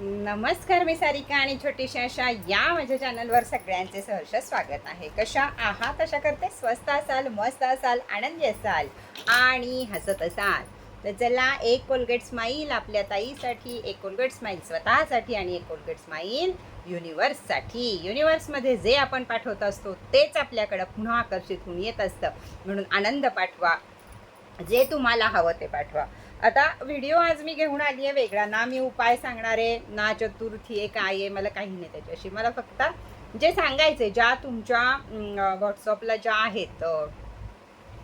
नमस्कार मी सारिका आणि छोटीशी अशा या माझ्या चॅनलवर सगळ्यांचे सहर्ष स्वागत आहे. कशा आहात? अशा करते. स्वस्त असाल मस्त असाल आनंदी असाल आणि हसत असाल. तर चला एक कोलगेट स्माईल आपल्या ताईसाठी एक कोलगेट स्माईल स्वतःसाठी आणि एक कोलगेट स्माईल युनिवर्ससाठी युनिवर्समध्ये जे आपण पाठवत असतो तेच आपल्याकडं पुन्हा आकर्षित होऊन येत असतं. म्हणून आनंद पाठवा. जे तुम्हाला हवं ते पाठवा. आता व्हिडिओ आज मी घेऊन आली आहे वेगळा. ना मी उपाय सांगणार आहे ना चतुर्थी आहे काय आहे मला काही नाही त्याच्याशी. मला फक्त जे सांगायचे ज्या तुमच्या व्हॉट्सअपला ज्या आहेत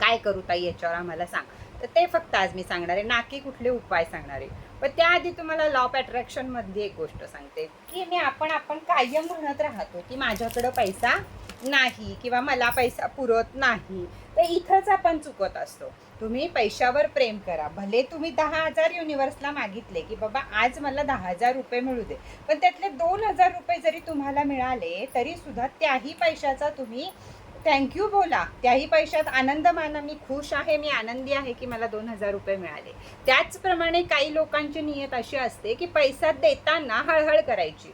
काय करू ताई याच्यावर आम्हाला सांग. तर ते फक्त आज मी सांगणार आहे. ना की कुठले उपाय सांगणार आहे. पण त्याआधी तुम्हाला लॉ ऑफ अट्रॅक्शनमध्ये एक गोष्ट सांगते. की मी आपण आपण कायम म्हणत राहतो की माझ्याकडं पैसा नाही किंवा मला पैसा पुरत नाही. तर इथंच आपण चुकत असतो. तुम्ही पैशावर प्रेम करा. भले तुम्ही दहा हजार युनिव्हर्सला मागितले की बाबा आज मला दहा हजार रुपये मिळू दे. पण त्यातले दोन हजार रुपये जरी तुम्हाला मिळाले तरी सुद्धा त्याही पैशाचा तुम्ही थँक्यू बोला. त्याही पैशात आनंद माना. मी खुश आहे मी आनंदी आहे की मला दोन हजार रुपये मिळाले. त्याचप्रमाणे काही लोकांची नियत अशी असते की पैसा देताना हळहळ करायची.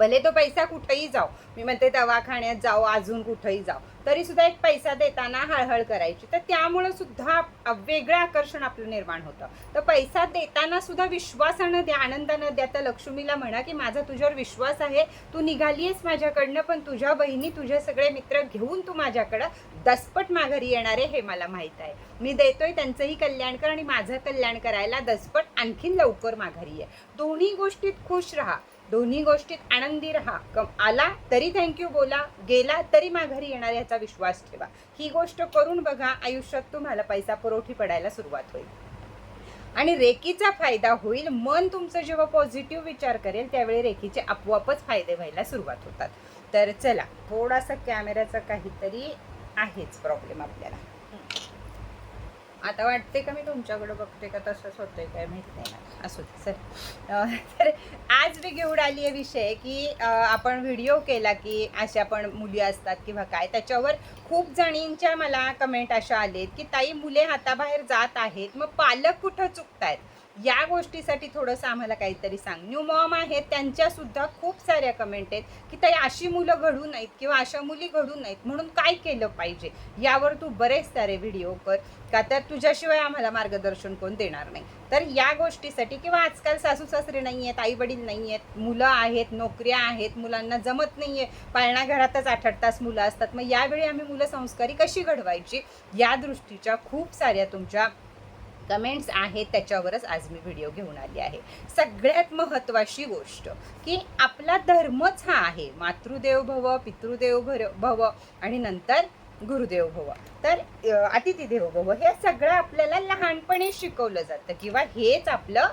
भले तो पैसा कुठेही जाऊ मी म्हणते दवाखान्यात जाऊ अजून कुठेही जाऊ तरी सुद्धा एक पैसा देताना हळहळ करायची. तर त्यामुळं सुद्धा वेगळं आकर्षण आपलं निर्माण होतं. तर पैसा देताना सुद्धा विश्वासानं द्या आनंदानं द्या. तर लक्ष्मीला म्हणा की माझा तुझ्यावर विश्वास आहे. तू निघालीयस माझ्याकडनं पण तुझ्या बहिणी तुझे सगळे मित्र घेऊन तू माझ्याकडं दसपट माघारी येणार आहे हे मला माहीत आहे. मी देतोय त्यांचंही कल्याण कर आणि माझं कल्याण करायला दसपट आणखीन लवकर माघारी आहे दोन्ही गोष्टीत खुश राहा. दोन्ही गोष्टीत आनंदी राहा. कम आला तरी थँक्यू बोला गेला तरी माघारी येणार याचा विश्वास ठेवा. ही गोष्ट करून बघा आयुष्यात तुम्हाला पैसा पुरवठी पडायला सुरुवात होईल. आणि रेकीचा फायदा होईल मन तुमचं जेव्हा पॉझिटिव्ह विचार करेल त्यावेळी रेकीचे आपोआपच फायदे व्हायला सुरुवात होतात. तर चला थोडासा कॅमेऱ्याचा काहीतरी आहेच प्रॉब्लेम आपल्याला. आता वाटते का मी तुमच्याकडे बघते का तसंच होतंय काय माहिती नाही असू दे सर तर आज मी घेऊन आली आहे विषय की आपण व्हिडिओ केला की अशा पण मुली असतात किंवा काय त्याच्यावर खूप जणींच्या मला कमेंट अशा आलेत की ताई मुले हाताबाहेर जात आहेत मग पालक कुठं चुकतायत? या गोष्टीसाठी थोडंसं आम्हाला काहीतरी सांग. न्यू मॉम आहेत त्यांच्यासुद्धा खूप साऱ्या कमेंट आहेत की ताई अशी मुलं घडू नयेत किंवा अशा मुली घडू नयेत म्हणून काय केलं पाहिजे? यावर तू बरेच सारे व्हिडिओ कर का तर तुझ्याशिवाय आम्हाला मार्गदर्शन कोण देणार नाही. तर या गोष्टीसाठी किंवा आजकाल सासू सासरे नाही आहेत आई वडील नाही आहेत मुलं आहेत नोकऱ्या आहेत मुलांना जमत नाही आहे पाळणा घरातच आठ आठ तास मुलं असतात मग यावेळी आम्ही मुलं संस्कारी कशी घडवायची? या दृष्टीच्या खूप साऱ्या तुमच्या कमेंट्स आहेत त्याच्यावरच आज मी व्हिडिओ घेऊन आली आहे. सगळ्यात महत्त्वाची गोष्ट की आपला धर्मच हा आहे. मातृदेव भव पितृदेव भर भव आणि नंतर गुरुदेव भव. तर अतिथी देव भव हे सगळं आपल्याला लहानपणी शिकवलं जातं. किंवा हेच आपलं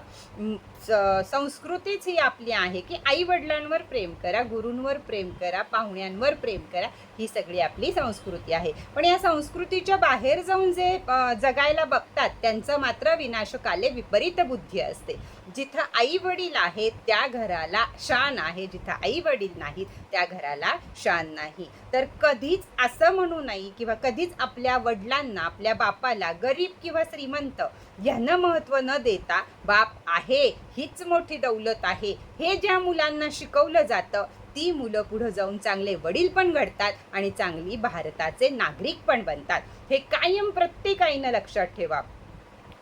स- संस्कृतीच ही आपली आहे की आई वडिलांवर प्रेम करा गुरूंवर प्रेम करा पाहुण्यांवर प्रेम करा ही सगळी आपली संस्कृती आहे. पण या संस्कृतीच्या बाहेर जाऊन जे जगायला बघतात त्यांचं मात्र विनाशकाले विपरीत बुद्धी असते. जिथं आई वडील आहेत त्या घराला शान आहे. जिथं आई वडील नाहीत त्या घराला शान नाही. तर कधीच असं म्हणू नाही किंवा कधीच आपल्या वडिलांना आपल्या बापाला गरीब किंवा श्रीमंत यांना महत्त्व न देता बाप आहे हीच मोठी दौलत आहे. हे ज्या मुलांना शिकवलं जातं ती मुलं पुढं जाऊन चांगले वडील पण घडतात आणि चांगली भारताचे नागरिक पण बनतात. हे कायम प्रत्येक आईनं लक्षात ठेवा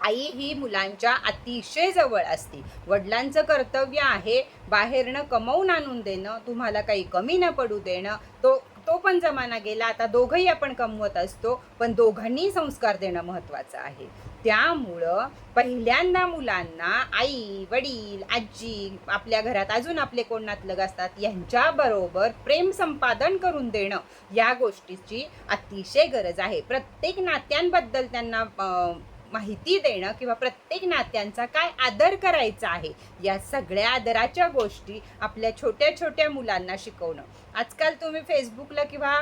आई ही मुलांच्या अतिशय जवळ असते. वडिलांचं कर्तव्य आहे बाहेरनं कमवून आणून देणं तुम्हाला काही कमी न पडू देणं. तो तो पण जमाना गेला आता दोघंही आपण कमवत असतो पण दोघांनी संस्कार देणं महत्त्वाचं आहे. त्यामुळं पहिल्यांदा मुलांना आई वडील आजी आपल्या घरात अजून आपले कोण नातलग असतात यांच्याबरोबर प्रेम संपादन करून देणं या गोष्टीची अतिशय गरज आहे. प्रत्येक नात्यांबद्दल त्यांना माहिती देणं किंवा प्रत्येक नात्यांचा काय आदर करायचा आहे या सगळ्या आदराच्या गोष्टी आपल्या छोट्या छोट्या मुलांना शिकवणं. आजकाल तुम्ही फेसबुकला किंवा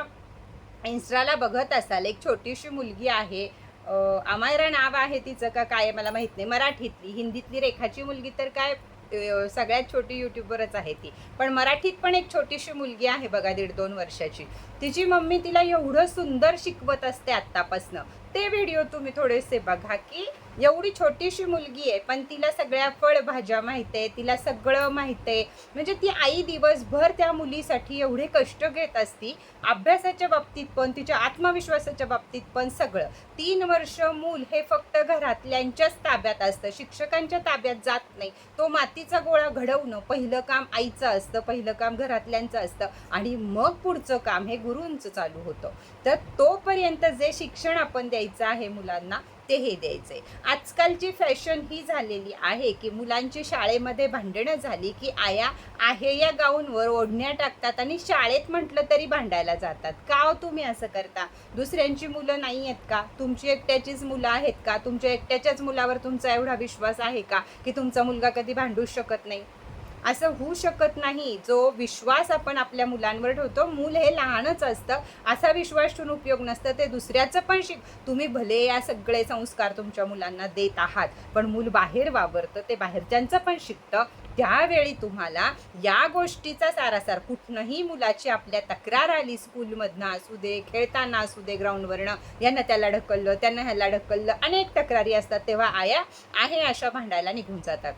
इन्स्टाला बघत असाल एक छोटीशी मुलगी आहे अमायरा नाव आहे तिचं का काय मला माहीत नाही. मराठीतली हिंदीतली रेखाची मुलगी तर काय सगळ्यात छोटी युट्यूबरच आहे ती. पण मराठीत पण एक छोटीशी मुलगी आहे बघा दीड दोन वर्षाची. तिची मम्मी तिला एवढं सुंदर शिकवत असते आत्तापासनं. ते व्हिडिओ तुम्ही थोडेसे बघा की एवढी छोटीशी मुलगी आहे पण तिला सगळ्या फळभाज्या माहिती आहे तिला सगळं माहीत आहे. म्हणजे ती आई दिवसभर त्या मुलीसाठी एवढे कष्ट घेत असती अभ्यासाच्या बाबतीत पण तिच्या आत्मविश्वासाच्या बाबतीत पण सगळं. तीन वर्ष मूल हे फक्त घरातल्यांच्याच ताब्यात असतं शिक्षकांच्या ताब्यात जात नाही. तो मातीचा गोळा घडवणं पहिलं काम आईचं असतं पहिलं काम घरातल्यांचं असतं. आणि मग पुढचं काम हे गुरूंचं चालू होतं. तर तोपर्यंत जे शिक्षण आपण द्यायचं आहे मुलांना ते हे द्यायचंय आजकालची फॅशन ही झालेली आहे की मुलांची शाळेमध्ये भांडणं झाली की आया आहे या गाऊनवर ओढण्या टाकतात आणि शाळेत म्हटलं तरी भांडायला जातात. का हो तुम्ही असं करता? दुसऱ्यांची मुलं नाही आहेत का? तुमची एकट्याचीच मुलं आहेत का? तुमच्या एकट्याच्याच मुलावर तुमचा एवढा विश्वास आहे का की तुमचा मुलगा कधी भांडूच शकत नाही? असं होऊ शकत नाही. जो विश्वास आपण आपल्या मुलांवर ठेवतो मूल हे लहानच असतं. असा विश्वास ठेवून उपयोग नसतं ते दुसऱ्याचं पण शिक तुम्ही भले या सगळे संस्कार तुमच्या मुलांना देत आहात पण मूल बाहेर वावरतं ते बाहेरच्यांचं पण शिकतं. त्यावेळी तुम्हाला या गोष्टीचा सारासार कुठनंही मुलाची आपल्या तक्रार आली स्कूलमधनं असू दे खेळताना असू दे ग्राउंडवरनं यांना त्याला ढकललं त्यांना ह्याला ढकललं अनेक तक्रारी असतात तेव्हा आया आहे अशा भांडायला निघून जातात.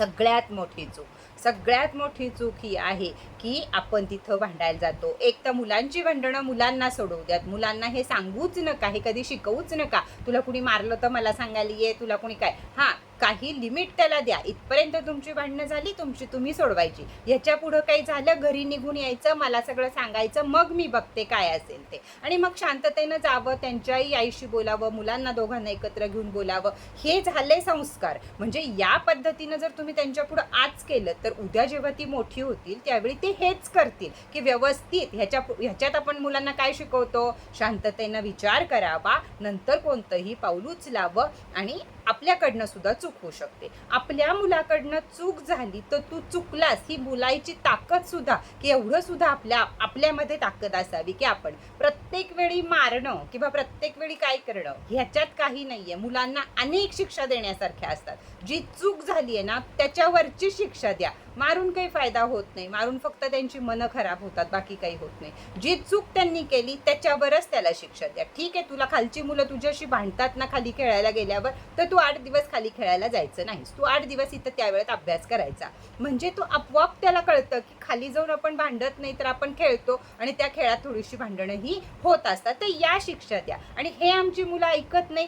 सगळ्यात मोठी चूक. सगळ्यात मोठी चूक ही आहे की आपण तिथं भांडायला जातो. एक तर मुलांची भांडणं मुलांना सोडवू द्यात. मुलांना हे सांगूच नका हे कधी शिकवूच नका. तुला कुणी मारलं तर मला सांगायला ये तुला कुणी काय? हां काही लिमिट त्याला द्या. इथपर्यंत तुमची भांडणं झाली तुमची तुम्ही सोडवायची. ह्याच्या पुढं काही झालं घरी निघून यायचं मला सगळं सांगायचं मग मी बघते काय असेल ते. आणि मग शांततेनं जावं त्यांच्याही आईशी बोलावं मुलांना दोघांना एकत्र घेऊन बोलावं. हे झाले संस्कार. म्हणजे या पद्धतीनं जर तुम्ही त्यांच्या पुढं आज केलं तर उद्या जेव्हा ती मोठी होतील त्यावेळी ते हेच करतील. की व्यवस्थित ह्याच्या ह्याच्यात आपण मुलांना काय शिकवतो? शांततेनं विचार करावा. नंतर कोणतंही पाऊल उचलावं. आणि आपल्याकडनं सुद्धा चूक होऊ शकते. आपल्या मुलाकडनं चूक झाली तर तू चुकलास. ही बोलायची ताकद सुद्धा की एवढं सुद्धा आपल्या आपल्यामध्ये ताकद असावी की आपण प्रत्येक वेळी मारणं किंवा प्रत्येक वेळी काय करणं ह्याच्यात काही नाहीये. मुलांना अनेक शिक्षा देण्यासारख्या असतात. जी चूक झाली आहे ना त्याच्यावरची शिक्षा द्या. मारून काही फायदा होत नाही. मारून फक्त त्यांची मनं खराब होतात बाकी काही होत नाही. जी चूक त्यांनी केली त्याच्यावरच त्याला शिक्षा द्या. ठीक आहे तुला खालची मुलं तुझ्याशी भांडतात ना खाली खेळायला गेल्यावर तर तू आठ दिवस खाली खेळायला जायचं नाहीस. तू आठ दिवस इथं त्यावेळेत अभ्यास करायचा. म्हणजे तो आपोआप त्याला कळतं की खाली जाऊन आपण भांडत नाही तर आपण खेळतो आणि त्या खेळात थोडीशी भांडणंही होत असतात. तर या शिक्षा द्या. आणि हे आमची मुलं ऐकत नाही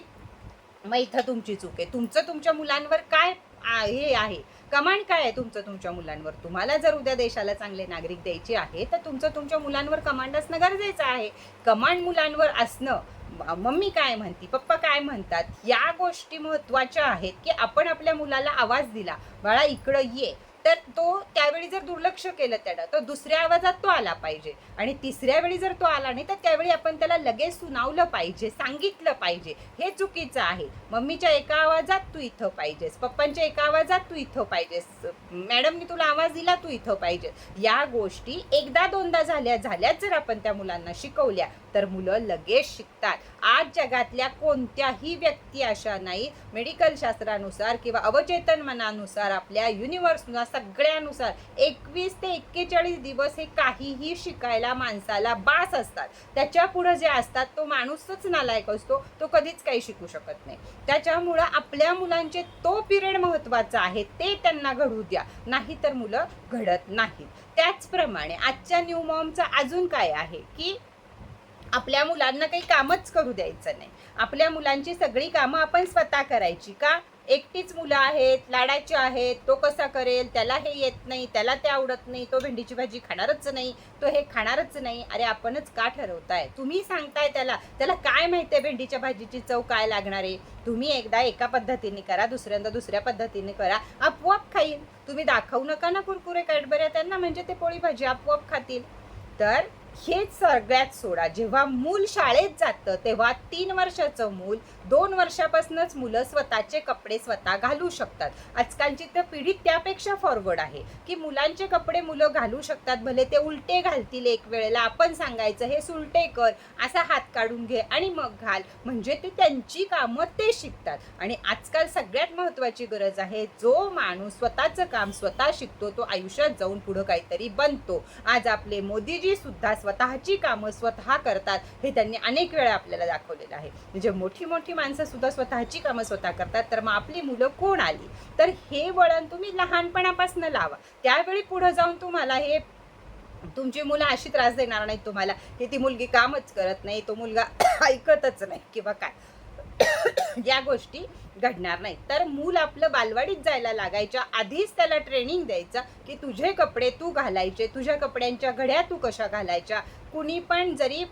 मग इथं तुमची चूक आहे. तुमचं तुमच्या मुलांवर काय हे आहे? कमांड काय आहे तुमचं तुमच्या मुलांवर? तुम्हाला जर उद्या देशाला चांगले नागरिक द्यायचे आहे तर तुमचं तुमच्या मुलांवर कमांड असणं गरजेचं आहे. कमांड मुलांवर असणं मम्मी काय म्हणती पप्पा काय म्हणतात या गोष्टी महत्त्वाच्या आहेत की आपण आपल्या मुलाला आवाज दिला बाळा इकडं ये. तर तो त्यावेळी जर दुर्लक्ष केलं त्याला तर दुसऱ्या आवाजात तो आला पाहिजे. आणि तिसऱ्या वेळी जर तो आला नाही तर त्यावेळी आपण त्याला लगेच सुनावलं पाहिजे सांगितलं पाहिजे. हे चुकीचं आहे. मम्मीच्या एका आवाजात तू इथं पाहिजेस पप्पांच्या एका आवाजात तू इथं पाहिजेस. मॅडमनी तुला आवाज दिला तू इथं पाहिजे. या गोष्टी एकदा दोनदा झाल्या झाल्याच जर आपण त्या मुलांना शिकवल्या तर मुलं लगेच शिकतात. आज जगातल्या कोणत्याही व्यक्ती अशा नाही. मेडिकल शास्त्रानुसार किंवा अवचेतन मनानुसार आपल्या युनिव्हर्सनुसार सगळ्यानुसार एकवीस ते एक्केचाळीस दिवस हे काहीही शिकायला माणसाला बास असतात. त्याच्या पुढं जे असतात तो माणूसच नालायक असतो. तो कधीच काही शिकू शकत नाही. त्याच्यामुळं आपल्या मुलांचे तो पिरियड महत्त्वाचा आहे ते त्यांना घडू द्या. नाही तर मुलं घडत नाहीत. त्याचप्रमाणे आजच्या न्यू मॉमचं अजून काय आहे की आपल्या मुलांना काही कामच करू द्यायचं नाही. आपल्या मुलांची सगळी कामं आपण स्वतः करायची का? एकटीच मुलं आहेत लाडाची आहेत तो कसा करेल त्याला हे येत नाही त्याला ते आवडत नाही तो भेंडीची भाजी खाणारच नाही तो हे खाणारच नाही. अरे आपणच का ठरवताय? तुम्ही सांगताय त्याला. त्याला काय माहिती आहे भेंडीच्या भाजीची चव काय लागणार आहे? तुम्ही एकदा एका पद्धतीने करा दुसऱ्यांदा दुसऱ्या पद्धतीने करा. आपोआप खाईल तुम्ही दाखवू नका ना कुरकुरे कॅडबऱ्या त्यांना म्हणजे ते पोळी भाजी आपोआप खातील. तर हेच सगळ्यात सोडा. जेव्हा मूल शाळेत जातं तेव्हा तीन वर्षाचं मूल दोन वर्षापासूनच मुलं स्वतःचे कपडे स्वतः घालू शकतात. आजकालची तर पिढी त्यापेक्षा फॉरवर्ड आहे. की मुलांचे कपडे मुलं घालू शकतात भले ते उलटे घालतील एक वेळेला. आपण सांगायचं हे सुलटे कर असा हात काढून घे आणि मग घाल. म्हणजे ते त्यांची कामं ते शिकतात. आणि आजकाल सगळ्यात महत्त्वाची गरज आहे जो माणूस स्वतःचं काम स्वतः शिकतो तो आयुष्यात जाऊन पुढं काहीतरी बनतो. आज आपले मोदीजी सुद्धा स्वतःची कामं स्वतः करतात हे त्यांनी अनेक वेळा आपल्याला दाखवलेलं आहे. म्हणजे मोठी मोठी माणसं सुद्धा स्वतःची कामं स्वतः करतात. तर मग आपली मुलं कोण आली? तर हे वळण तुम्ही लहानपणापासून लावा. त्यावेळी पुढे जाऊन तुम्हाला हे तुमची मुलं अशी त्रास देणार नाहीत तुम्हाला की ती मुलगी कामच करत नाही तो मुलगा ऐकतच नाही किंवा काय. या गोष्टी घडणार नाही. तर मूल आपलं बालवाडीत जायला लागायच्या आधीच त्याला ट्रेनिंग द्यायचं की तुझे कपडे तू घालायचे तुझ्या कपड्यांच्या घड्या तू कशा घालायच्या? कुणी पण जरी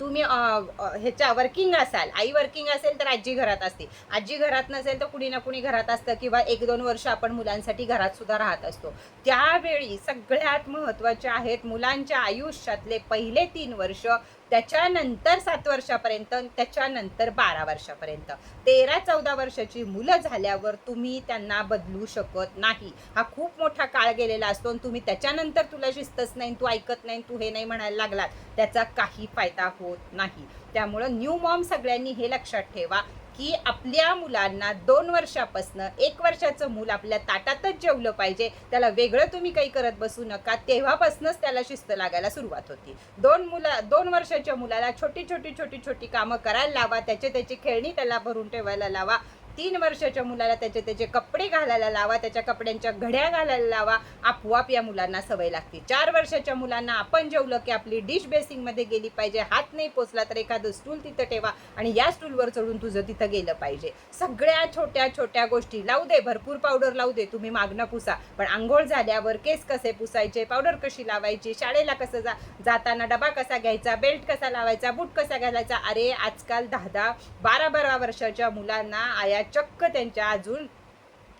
तुम्ही ह्याच्या वर्किंग असाल आई वर्किंग असेल तर आजी घरात असते. आजी घरात नसेल तर कुणी ना कुणी घरात असतं किंवा एक दोन वर्ष आपण मुलांसाठी घरात सुद्धा राहत असतो. त्यावेळी सगळ्यात महत्त्वाचे आहेत मुलांच्या आयुष्यातले पहिले तीन वर्ष त्याच्यानंतर सात वर्षापर्यंत त्याच्यानंतर बारा वर्षापर्यंत. तेरा चौदा वर्षाची मुलं झाल्यावर तुम्ही त्यांना बदलू शकत नाही. हा खूप मोठा काळ गेलेला असतो आणि तुम्ही त्याच्यानंतर तुला शिस्तच नाही तू ऐकत नाही तू हे नाही म्हणायला लागलात. त्याचा काही फायदा होत नाही. त्यामुळं न्यू मॉम सगळ्यांनी हे लक्षात ठेवा. की आपल्या मुलांना दोन वर्षापासनं एक वर्षाचं मूल आपल्या ताटातच जेवलं पाहिजे त्याला वेगळं तुम्ही काही करत बसू नका तेव्हापासूनच त्याला शिस्त लागायला सुरुवात होती. दोन मुला दोन वर्षाच्या मुलाला छोटी छोटी छोटी छोटी कामं करायला लावा त्याचे त्याची खेळणी त्याला भरून ठेवायला लावा तीन वर्षाच्या मुलाला त्याचे त्याचे कपडे घालायला लावा त्याच्या कपड्यांच्या घड्या घालायला लावा आपोआप या मुलांना सवय लागते. चार वर्षाच्या मुलांना आपण जेवलं की आपली डिश बेसिंगमध्ये गेली पाहिजे हात नाही पोचला तर एखादं स्टूल तिथं ठेवा आणि या स्टूलवर चढून तुझं तिथं गेलं पाहिजे. सगळ्या छोट्या छोट्या गोष्टी लावू दे भरपूर पावडर लावू दे तुम्ही मागणं पुसा पण आंघोळ झाल्यावर केस कसे पुसायचे पावडर कशी लावायची शाळेला कसं जा जाताना डबा कसा घ्यायचा बेल्ट कसा लावायचा बूट कसा घालायचा अरे आजकाल दहा दहा बारा बारा वर्षाच्या मुलांना आया चक्क त्यांच्या अजून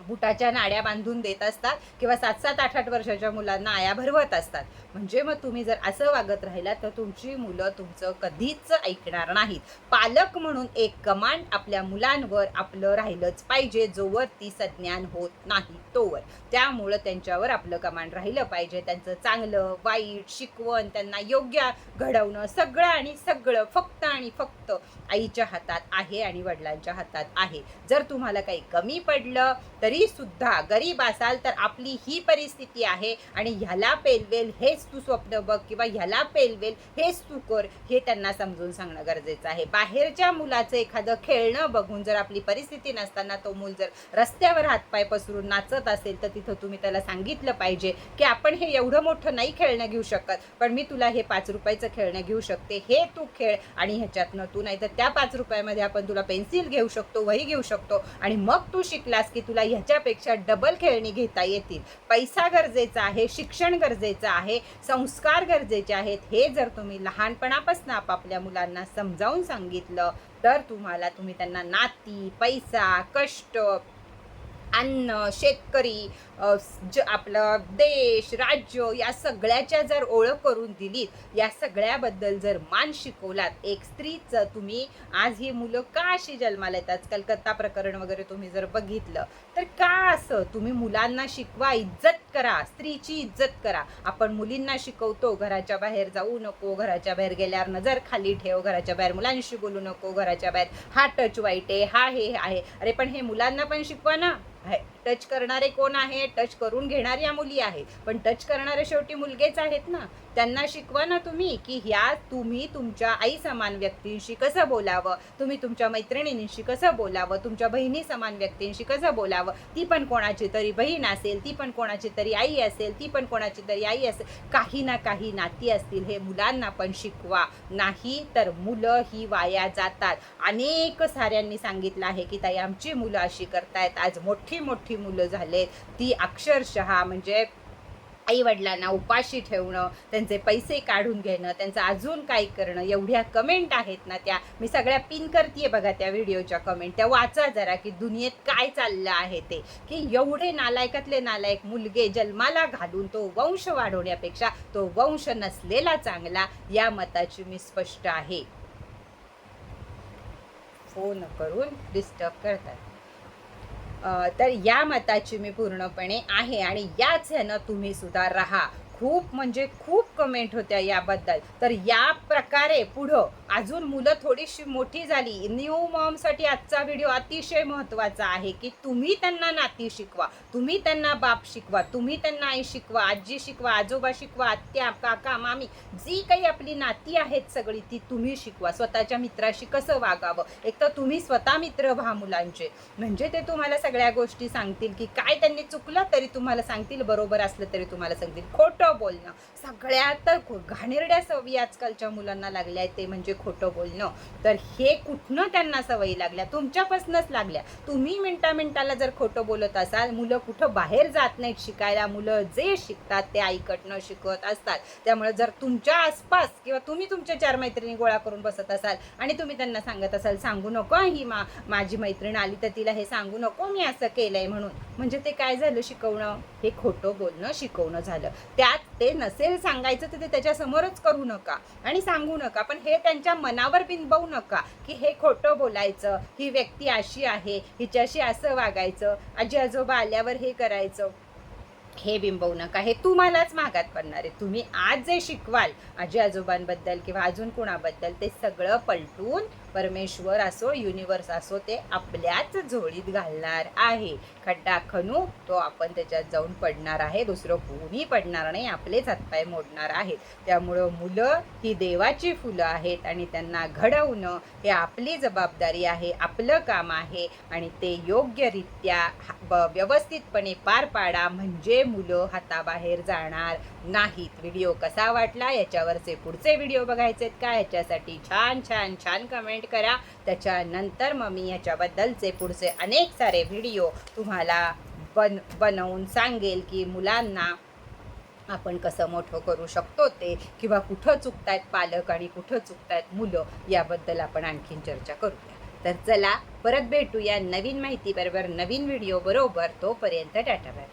बुटाच्या नाड्या बांधून देत असतात किंवा सात सात आठ आठ वर्षाच्या मुलांना आया भरवत असतात. म्हणजे मग तुम्ही जर असं वागत राहिला तर तुमची मुलं तुमचं कधीच ऐकणार नाहीत. पालक म्हणून एक कमांड आपल्या मुलांवर आपलं राहिलंच पाहिजे जोवर ती संज्ञान होत नाही तोवर. त्यामुळं त्यांच्यावर आपलं कमांड राहिलं पाहिजे. त्यांचं चांगलं वाईट शिकवण त्यांना योग्य घडवणं सगळं आणि सगळं फक्त आणि फक्त आईच्या हातात आहे आणि वडिलांच्या हातात आहे. जर तुम्हाला काही कमी पडलं तरी सुद्धा गरीब असाल तर आपली ही परिस्थिती आहे आणि ह्याला पेलवेल हेच तू स्वप्न बघ किंवा ह्याला पेलवेल हेच तू कर हे त्यांना समजून सांगणं गरजेचं आहे. बाहेरच्या मुलाचं एखादं खेळणं बघून जर आपली परिस्थिती नसताना तो मूल जर रस्त्यावर हातपाय पसरून नाचत असेल तर तिथं तुम्ही त्याला सांगितलं पाहिजे की आपण हे एवढं मोठं नाही खेळणं घेऊ शकत पण मी तुला हे पाच रुपयाचं खेळणं घेऊ शकते हे तू खेळ आणि ह्याच्यातनं तू नाही तर त्या पाच रुपयामध्ये आपण तुला पेन्सिल घेऊ शकतो वही घेऊ शकतो आणि मग तू शिकलास की तुला ह्याच्यापेक्षा डबल खेळणी घेता येतील. पैसा गरजेचा आहे शिक्षण गरजेचं आहे संस्कार गरजेचे आहेत. हे जर तुम्ही लहानपणापासून आपापल्या मुलांना समजावून सांगितलं तर तुम्हाला तुम्ही त्यांना नाती पैसा कष्ट अन्न शेतकरी ज आपलं देश राज्य या सगळ्याच्या जर ओळख करून दिलीत या सगळ्याबद्दल जर मान शिकवलात एक स्त्रीचं तुम्ही आज ही मुलं का अशी जन्माला येतात? कलकत्ता प्रकरण वगैरे तुम्ही जर बघितलं तर का असं? तुम्ही मुलांना शिकवा इज्जत करा स्त्रीची इज्जत करा. आपण मुलींना शिकवतो घराच्या बाहेर जाऊ नको घराच्या बाहेर गेल्यावर नजर खाली ठेव घराच्या बाहेर मुलांशी बोलू नको घराच्या बाहेर हा टच वाईट आहे हा हे आहे. अरे पण हे मुलांना पण शिकवा ना. टच करणारे कोण आहे? टच करून घेणाऱ्या मुली आहेत. पण टच करणारे शेवटी मुलगेच आहेत ना. त्यांना शिकवा ना तुम्ही की ह्या तुम्ही तुमच्या आई समान व्यक्तींशी कसं बोलावं? तुम्ही तुमच्या मैत्रिणींशी कसं बोलावं? तुमच्या बहिणी समान व्यक्तींशी कसं बोलावं? ती पण कोणाची तरी बहीण असेल ती पण कोणाची तरी आई असेल ती पण कोणाची तरी आई असेल. काही ना काही नाती असतील हे मुलांना पण शिकवा. नाही तर मुलं ही वाया जातात. अनेक साऱ्यांनी सांगितलं आहे की ताई आमची मुलं अशी करतायत. आज मोठी मोठी मुलं झालेत. ती अक्षरशः म्हणजे आईवडिलांना उपाशी ठेवणं त्यांचे पैसे काढून घेणं त्यांचं अजून काय करणं एवढ्या कमेंट आहेत ना त्या. मी सगळ्या पिन करते बघा त्या व्हिडिओच्या कमेंट त्या वाचा जरा की दुनियेत काय चाललं आहे ते. की एवढे नालायकातले नालायक मुलगे जन्माला घालून तो वंश वाढवण्यापेक्षा तो वंश नसलेला चांगला या मताची मी स्पष्ट आहे. फोन करून डिस्टर्ब करतात. तर या मताची मी पूर्णपणे आहे आणि याच ह्यानं तुम्ही सुद्धा राहा. खूप म्हणजे खूप कमेंट होत्या याबद्दल. तर या प्रकारे पुढं अजून मुलं थोडीशी मोठी झाली. न्यू मॉमसाठी आजचा व्हिडिओ अतिशय महत्त्वाचा आहे की तुम्ही त्यांना नाती शिकवा. तुम्ही त्यांना बाप शिकवा. तुम्ही त्यांना आई शिकवा आजी शिकवा आजोबा शिकवा आत्या काका मामी जी काही आपली नाती आहेत सगळी ती तुम्ही शिकवा. स्वतःच्या मित्राशी कसं वागावं? एक तर तुम्ही स्वतः मित्र व्हा मुलांचे. म्हणजे ते तुम्हाला सगळ्या गोष्टी सांगतील की काय त्यांनी चुकलं तरी तुम्हाला सांगतील बरोबर असलं तरी तुम्हाला सांगतील. खोटं बोलणं. सगळ्यात तर घाणेरड्या सवयी आजकालच्या मुलांना लागल्या आहेत ते म्हणजे खोटं बोलणं. तर हे कुठनं त्यांना सवयी लागल्या? तुमच्यापासूनच लागल्या. तुम्ही मिनटा मिनटाला जर खोटं बोलत असाल मुलं कुठं बाहेर जात नाहीत शिकायला. मुलं जे शिकतात ते ऐकटणं शिकत असतात. त्यामुळे जर तुमच्या आसपास किंवा तुम्ही तुमच्या चार मैत्रिणी गोळा करून बसत असाल आणि तुम्ही त्यांना सांगत असाल सांगू नको ही मा माझी मैत्रीण आली तर तिला हे सांगू नको मी असं केलंय म्हणून. म्हणजे ते काय झालं शिकवणं? हे खोटं बोलणं शिकवणं झालं. त्यात ते नसेल सांगायचं तर ते त्याच्यासमोरच करू नका आणि सांगू नका. पण हे त्यांच्या मनावर बिंबवू नका की हे खोटं बोलायचं ही व्यक्ती अशी आहे हिच्याशी असं वागायचं आजी आजोबा आल्यावर हे करायचं. हे बिंबवू नका. हे तुम्हालाच मागात पडणार आहे. तुम्ही आज जे शिकवाल आजी आजोबांबद्दल किंवा अजून कुणाबद्दल ते सगळं पलटून परमेश्वर असो युनिवर्स असो ते आपल्याच झोळीत घालणार आहे. खड्डा खणू तो आपण त्याच्यात जाऊन पडणार आहे. दुसरं कोणी पडणार नाही आपलेच हातपाय मोडणार आहेत त्यामुळं मुलं ही देवाची फुलं आहेत आणि त्यांना घडवणं हे आपली जबाबदारी आहे आपलं काम आहे आणि ते योग्यरित्या ब- व्यवस्थितपणे पार पाडा म्हणजे मुलं हाताबाहेर जाणार नाहीत. व्हिडिओ कसा वाटला? याच्यावरचे पुढचे व्हिडिओ बघायचे आहेत का? याच्यासाठी छान छान छान कमेंट करा. त्याच्यानंतर मग मी याच्याबद्दलचे पुढचे अनेक सारे व्हिडिओ तुम्हाला बन बनवून सांगेल की मुलांना आपण कसं मोठं करू शकतो ते किंवा कुठं चुकतायत पालक आणि कुठं चुकतायत मुलं याबद्दल आपण आणखीन चर्चा करूया. तर चला परत भेटूया नवीन माहिती बरोबर नवीन व्हिडिओ बरोबर तोपर्यंत टाटा बाय